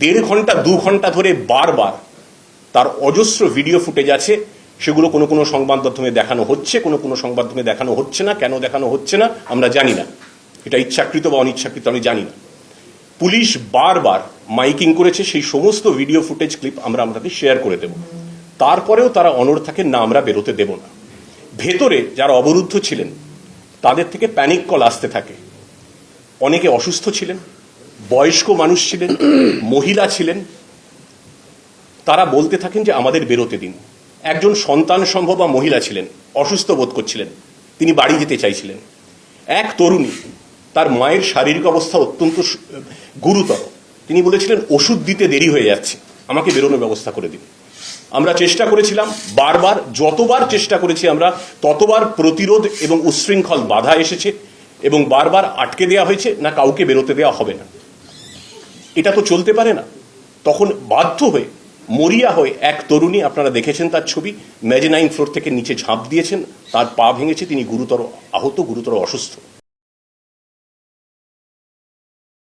দেড় ঘণ্টা, দু ঘণ্টা ধরে বারবার তার অজস্র ভিডিও ফুটেজ আছে। সেগুলো কোনো কোনো সংবাদ মাধ্যমে দেখানো হচ্ছে, কোনো কোনো সংবাদ মাধ্যমে দেখানো হচ্ছে না, কেন দেখানো হচ্ছে না, আমরা জানি না। এটা ইচ্ছাকৃত বা অনিচ্ছাকৃত আমি জানি না। পুলিশ বারবার মাইকিং করেছে, সেই সমস্ত ভিডিও ফুটেজ ক্লিপ আমরা আপনাদের শেয়ার করে দেব। তারপরেও তারা অনড় থাকে, না আমরা বেরোতে দেব না। ভেতরে যারা অবরুদ্ধ ছিলেন, তাদের থেকে প্যানিক কল আসতে থাকে। অনেকে অসুস্থ ছিলেন বয়স্ক মানুষ ছিলেন, মহিলা ছিলেন। তারা বলতে থাকেন যে আমাদের বেরোতে দিন। একজন সন্তান সম্ভব বা মহিলা ছিলেন, অসুস্থ বোধ করছিলেন, তিনি বাড়ি যেতে চাইছিলেন। এক তরুণী, তার মায়ের শারীরিক অবস্থা অত্যন্ত গুরুতর। তিনি বলেছিলেন, ওষুধ দিতে দেরি হয়ে যাচ্ছে, আমাকে বেরোনোর ব্যবস্থা করে দিন। আমরা চেষ্টা করেছিলাম, বারবার, যতবার চেষ্টা করেছি আমরা, ততবার প্রতিরোধ এবং উচ্ছৃঙ্খল বাধা এসেছে এবং বারবার আটকে দেওয়া হয়েছে, না কাউকে বেরোতে দেওয়া হবে না। এটা তো চলতে পারে না। তখন বাধ্য হয়ে, মরিয়া হয়ে এক তরুণী, আপনারা দেখেছেন তার ছবি ম্যাজেনাইন ফ্লোর থেকে নিচে ঝাঁপ দিয়েছেন, তার পা ভেঙেছে, তিনি গুরুতর আহত, গুরুতর অসুস্থ।